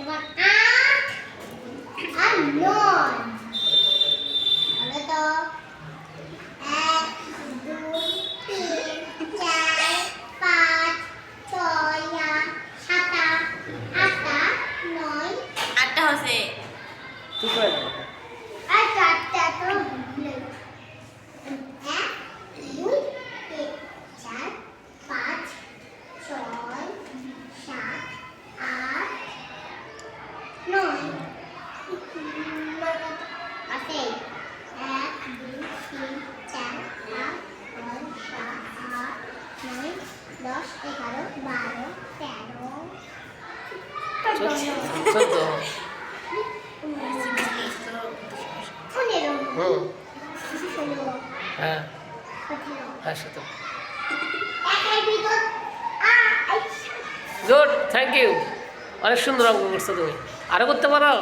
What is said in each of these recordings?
এবার আট আর নয়। তো এক দুই তিন চার পাঁচ ছয় আট সাত আট আট আট নয়। আটটা হচ্ছে ঠিক করে দাও। আর চারটা তো নেই। এক দুই তিন চার পাঁচ ছয় সাত আট নয় আছে এক দুই তিন চার পাঁচ ছয় সাত আট নয় দশ এগারো বারো তেরো চোদ্দ। চোদ্দ। পনেরো। ষোলো হ্যাঁ। হ্যাঁ সতেরো। Good thank you. অনেক সুন্দর অঙ্ক করছ তুমি। আরও করতে পারো?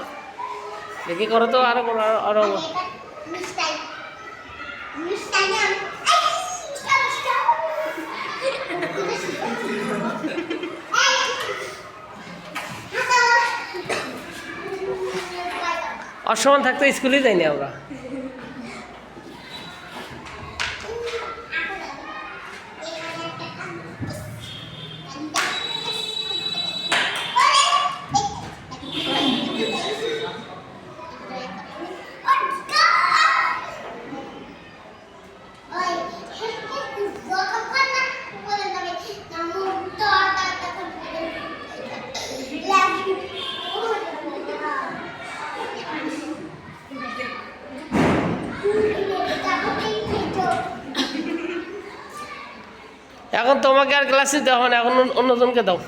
দেখি করো তো আরও করো আরো- অসমান থাকতে স্কুলেই যাইনি আমরা। এখন তোমাকে আর ক্লাসে দেওয়া হয় না এখন অন্যজনকে দাও।